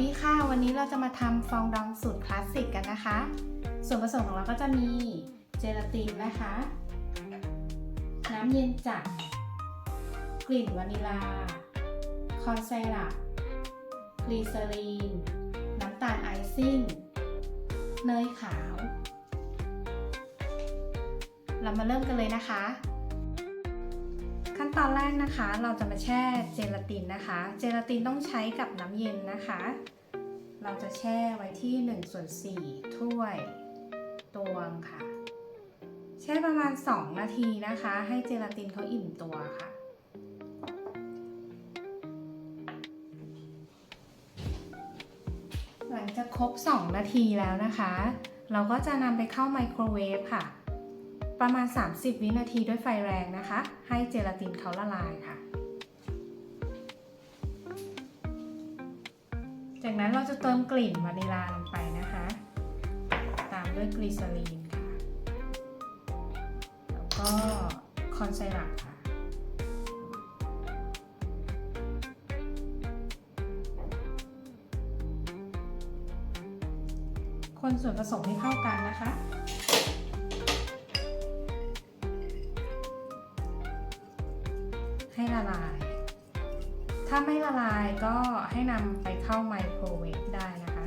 ดีค่ะ วันนี้เราจะมาทำฟองดองสูตรคลาสสิกกันนะคะ ส่วนผสมของเราก็จะมีเจลาตินนะคะ น้ำเย็นจัด กลิ่นวานิลา คอนไซรัปกลีเซอรีน น้ำตาลไอซิ่ง เนยขาว เรามาเริ่มกันเลยนะคะ ขั้นตอนแรกนะคะ เราจะมาแช่เจลาตินนะคะ เจลาตินต้องใช้กับน้ำเย็นนะคะ เราจะแช่ไว้ที่1ส่วน4ถ้วยตวงค่ะ แช่ประมาณ 2 นาทีนะคะ ให้เจลาตินเขาอิ่มตัวค่ะหลังจากครบ 2 นาทีแล้วนะคะ เราก็จะนำไปเข้าไมโครเวฟค่ะ ประมาณ 30 วินาทีด้วยไฟแรงนะคะ ให้เจลาตินเขาละลายค่ะ จากนั้นเราจะเติมกลิ่นวานิลาลงไปนะคะ ตามด้วยกลีเซอรีนค่ะ แล้วก็คอนไซรัปค่ะคนส่วนผสมให้เข้ากันนะคะ ถ้าไม่ละลายก็ให้นำไปเข้าไมโครเวฟได้นะคะ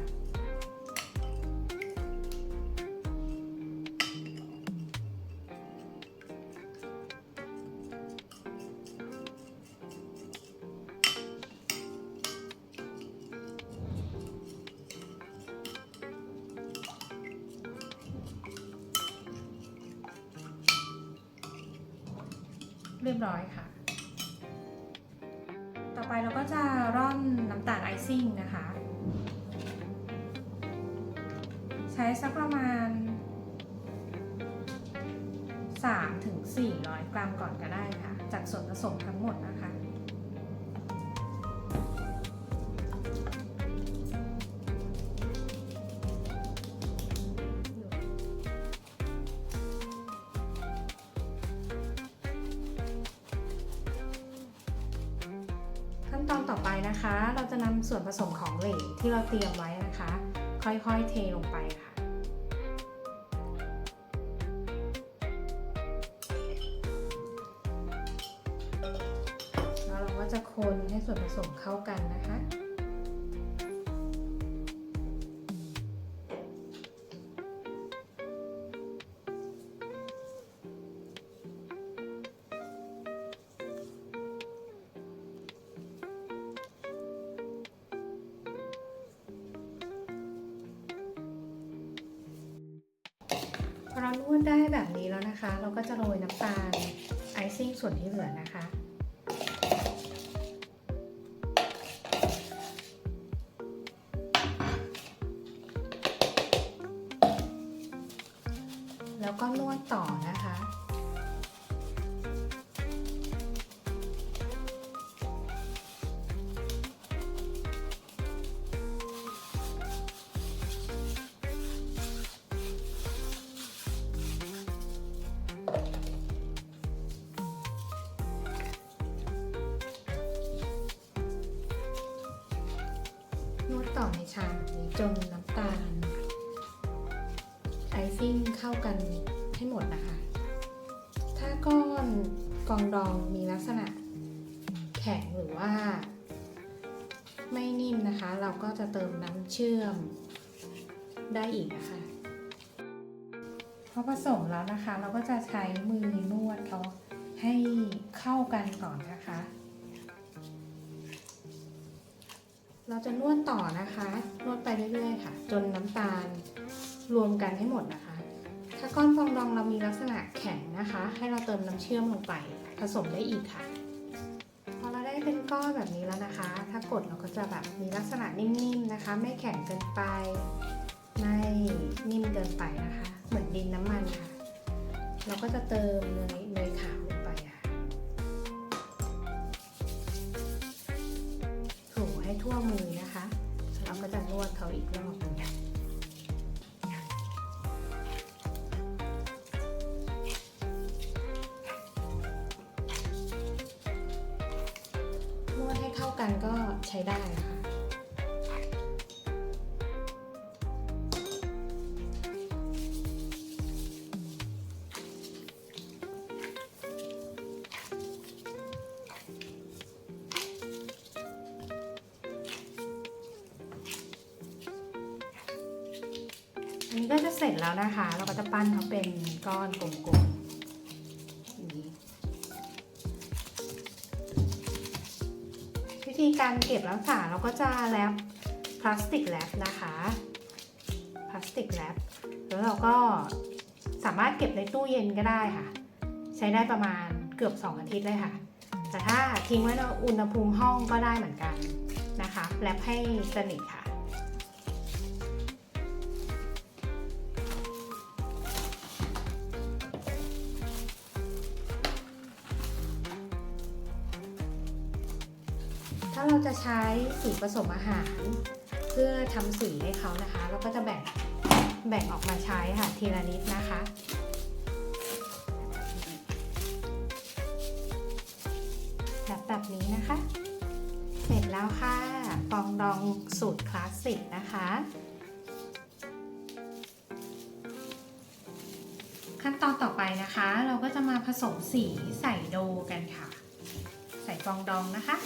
เรียบร้อยค่ะ เราก็จะร่อนน้ำตาลไอซิ่งนะคะ ใช้สักประมาณ 3-400ถึง400กรัมก่อนก็ได้ค่ะ จากส่วนผสมทั้งหมดนะคะ ตอนต่อไปนะคะ เราจะนำส่วนผสมของเหลวที่เราเตรียมไว้นะคะ ค่อยๆเทลงไปค่ะ นได้แบบนี้แล้วนะคะ เราก็จะโรยน้ำตาลไอซิ่งส่วนที่เหลือนะคะ ต่อในชามแบบนี้จนน้ำตาลไอซิ่งเข้ากันให้หมดนะคะ ถ้าก้อนกองดองมีลักษณะแข็งหรือว่า ไม่นิ่มนะคะ เราก็จะเติมน้ำเชื่อมได้อีกนะคะพอผสมแล้วนะคะ เราก็จะใช้มือนวดเขาให้เข้ากันก่อนนะคะ เราจะนวดต่อนะคะ นวดไปเรื่อยๆค่ะ จนน้ำตาลรวมกันให้หมดนะคะ ถ้าก้อนฟองดองเรามีลักษณะแข็งนะคะ ให้เราเติมน้ำเชื่อมลงไป ผสมได้อีกค่ะ พอเราได้เป็นก้อนแบบนี้แล้วนะคะ ถ้ากดเราก็จะแบบมีลักษณะนิ่มๆนะคะ ไม่แข็งเกินไป ไม่นิ่มเกินไปนะคะ เหมือนดินน้ำมันค่ะ เราก็จะเติมเนย มือนะคะ เราก็จะนวดเขาอีกรอบนึงนวดให้เข้ากันก็ใช้ได้นะคะ นี้ก็จะเสร็จแล้วนะคะ เราก็จะปั้นเขาเป็นก้อนกลมๆอย่างนี้วิธีการเก็บรักษาเราก็จะแรปพลาสติกแรปนะคะพลาสติกแรปแล้วเราก็สามารถเก็บในตู้เย็นก็ได้ค่ะ ใช้ได้ประมาณเกือบ 2 อาทิตย์เลยค่ะ แต่ถ้าทิ้งไว้ในอุณหภูมิห้องก็ได้เหมือนกันนะคะแรปให้สนิทค่ะ เราจะใช้สีผสมอาหาร เพื่อทำสีให้เขานะคะ เราก็จะแบ่งแบ่งออกมาใช้ค่ะทีละนิดนะคะแบบแบบนี้นะคะ เสร็จแล้วค่ะฟองดองสูตรคลาสสิกนะคะ ขั้นตอนต่อไปนะคะ เราก็จะมาผสมสีใส่โดกันค่ะ ใส่ฟองดองนะคะ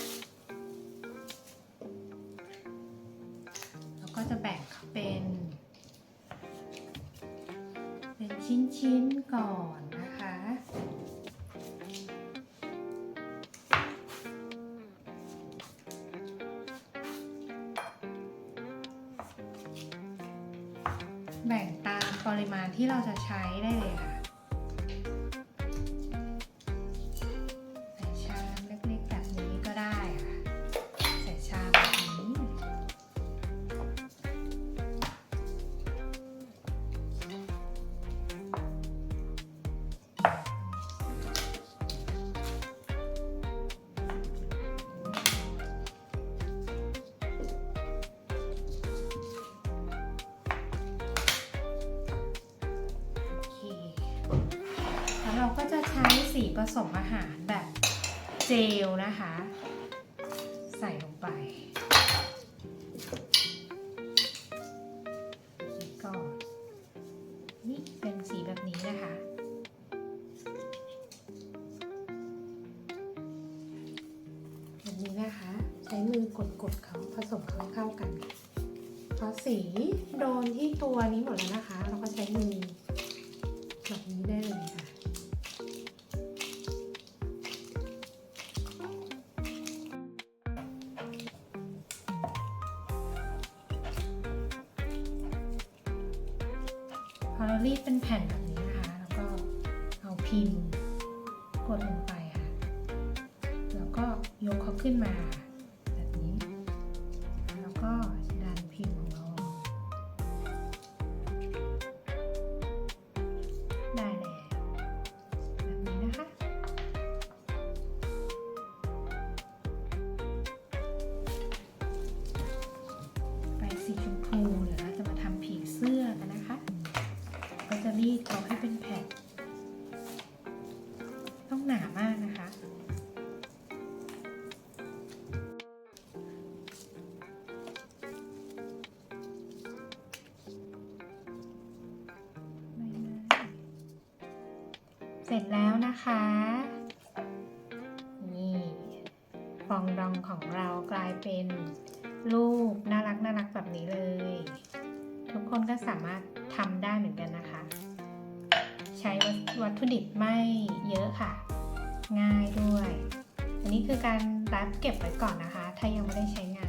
ชิ้นๆก่อนนะคะ แบ่งตามปริมาณที่เราจะใช้ได้เลยค่ะ สีผสมอาหารแบบเจลนะคะ ใส่ลงไปนี่ก่อนนี่เป็นสีแบบนี้นะคะแบบนี้นะคะ ใช้มือกดๆเขาผสมเขาเข้ากันพอสีโดนที่ตัวนี้หมดแล้วนะคะ เราก็ใช้มือแบบนี้ได้เลยค่ะ พิมพ์ กดลงไปค่ะ แล้วก็ยกเขาขึ้นมา เสร็จแล้วนะคะ นี่ฟองดองของเรากลายเป็นรูปน่ารักน่ารักแบบนี้เลย ทุกคนก็สามารถทำได้เหมือนกันนะคะ ใช้วัตถุดิบไม่เยอะค่ะ ง่ายด้วย อันนี้คือการรับเก็บไว้ก่อนนะคะ ถ้ายังไม่ได้ใช้งาน